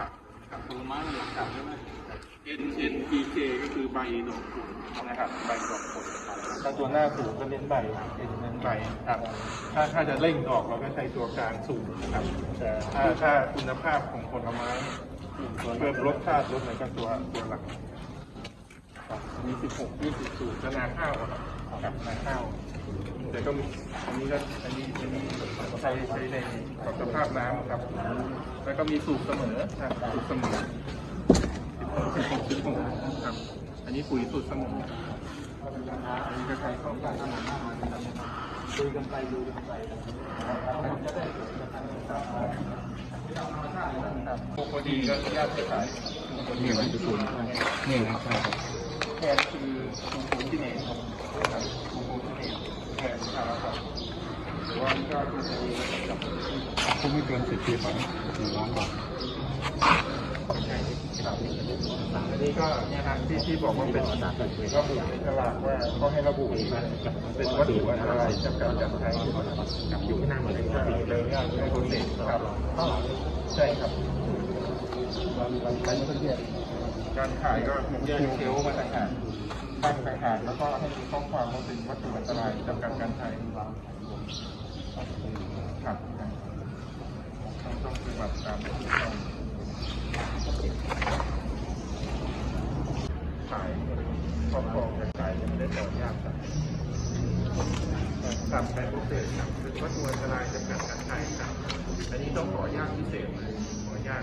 ครับครับผลไม้ันหลักจับใช่ไหม N N P K ก็คือใบดอกผลนะครับใบดอกผลถ้าตัวหน้าสูงก็เน้นใบเน้นใบครับ ถ้าถ้าจะเร่งดอกเราก็ใช้ตัวกลางสูงนะครับแต่ถ้าถ้าคุณภาพของผลไม้เพิ่มรสชาติรสอะไรก็ตัวตัวหลักครับมี16 20สูตรจะนาข้าวครับกับนาข้าว แต่ก็มีอันนี้ก็อันนี้อันนี้ใช้ใช้ในสภาพน้ำครับ แล้วก็มีสูตรเสมอครับสูตรเสมอสิบหกสิบหกครับ อันนี้ปุ๋ยสูตรเสมออันนี้ก็ใช้เข้ากันดูกันไปดูกันไปครับพอดีก็ญาติขายนี่มันจะสูงนี่ครับใช่ครับแทนคือคูโคที่เนครับครับคูโคที่เนแทนครับหรือว่าก็ คือจะมีกับคงไม่เกินสิบปีฝันหนึ่งล้านบาทอันนี้ก็เนี่ยนะที่ที่บอกว่าเป็นระบุในตลาดว่าเขาให้ระบุนะเป็นวัตถุอะไรจำกัดการใช้กับอยู่ที่หน้าเหมือนกันเลยเนี่ยให้คนเด็กครับใช่ครับ การขายก็แยกเชลมาต่างหากตั้งต่างหากแล้วก็ให้มีข้อความว่าเป็นวัตถุอันตรายจำกัดการใช้ครับต้องต้องปฏิบัติตามที่ต้องขายครอบครองและขายยังไม่ได้ต่อยากครับทำเป็นพิเศษครับเป็นวัตถุอันตรายจำกัดการใช้ครับอันนี้ต้องขออนุญาตพิเศษเลยขออนุญาต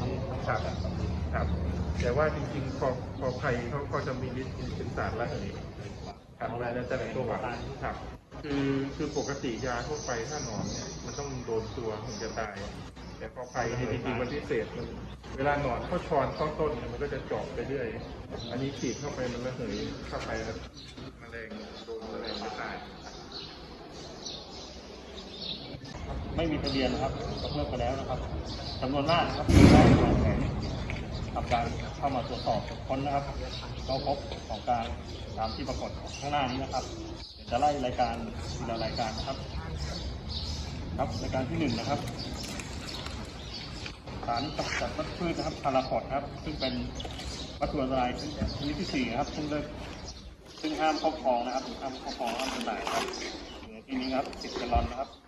อันนี้อันนี้ครับครับ แต่ว่าจริงๆพอพอไผ่เขาก็จะมีฤทธิ์เป็นสารละเหยครับแล้วจะเป็นตัวครับ คือคือปกติยาทั่วไปถ้าหนอนเนี่ยมันต้องโดนตัวถึงจะตาย แต่พอไผ่เนี่ยจริงๆมันพิเศษมันเวลาหนอนเข้าชอนเข้าต้นเนี่ยมันก็จะเจาะไปเรื่อย อันนี้ฉีดเข้าไปมันระเหยเข้าไปแล้วแมลงโดนแมลงจะตาย ไม่มีทะเบียนนะครับยกเลิกไปแล้วนะครับจำนวนมากนะครับได้วางแผนทำการเข้ามาตรวจสอบค้นนะครับก็พบของกลารตามที่ปรากฏข้างหน้านี้นะครับจะไล่รายการทีละรายการนะครับ ครับรายการที่หนึ่งนะครับสารกำจัดวัชพืชนะครับพาราพอดครับ ซึ่งเป็นวัตถุอันตรายชนิดที่สี่นะครับ ซึ่งเลิกซึ่งห้ามครอบครองนะครับห้ามครอบครองห้ามจำหน่ายครับในที่นี้ครับสิบแกลลอนนะครับ